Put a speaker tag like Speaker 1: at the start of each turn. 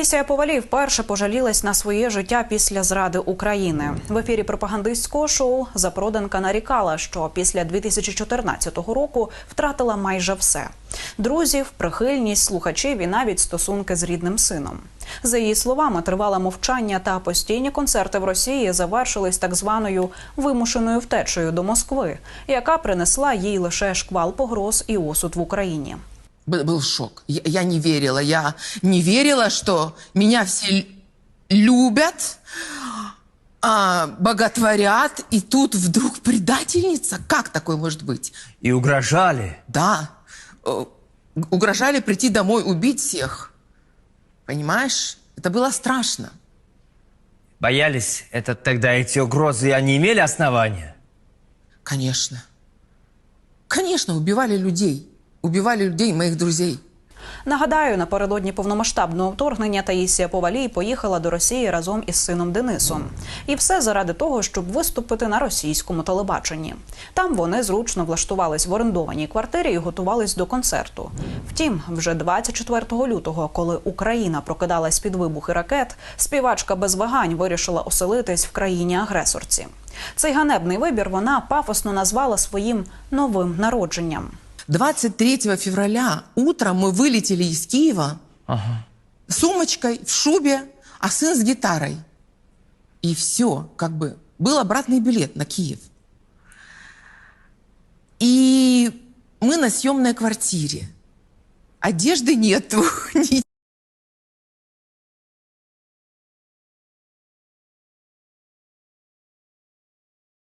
Speaker 1: Таїсія Повалій вперше пожалілась на своє життя після зради України. В ефірі пропагандистського шоу запроданка нарікала, що після 2014 року втратила майже все: друзів, прихильність, слухачів і навіть стосунки з рідним сином. За її словами, тривале мовчання та постійні концерти в Росії завершились так званою вимушеною втечею до Москви, яка принесла їй лише шквал погроз і осуд в Україні.
Speaker 2: Был, был шок. Я, я не верила. Я не верила, что меня все любят, а, боготворят, и тут вдруг предательница. Как такое может быть?
Speaker 3: И угрожали.
Speaker 2: Да. Угрожали прийти домой, убить всех. Понимаешь? Это было страшно.
Speaker 3: Боялись это тогда эти угрозы, они имели основания?
Speaker 2: Конечно. Конечно, убивали людей. Убивали людей, моих друзей.
Speaker 1: Нагадаю, напередодні повномасштабного вторгнення Таїсія Повалій поїхала до Росії разом із сином Денисом. І все заради того, щоб виступити на російському телебаченні. Там вони зручно влаштувались в орендованій квартирі і готувались до концерту. Втім, вже 24 лютого, коли Україна прокидалась під вибухи ракет, співачка без вагань вирішила оселитись в країні агресорці. Цей ганебний вибір вона пафосно назвала своїм новим народженням.
Speaker 2: 23 февраля утром мы вылетели из Киева с сумочкой, в шубе, а сын с гитарой. И все, как бы, был обратный билет на Киев. И мы на съемной квартире. Одежды нету,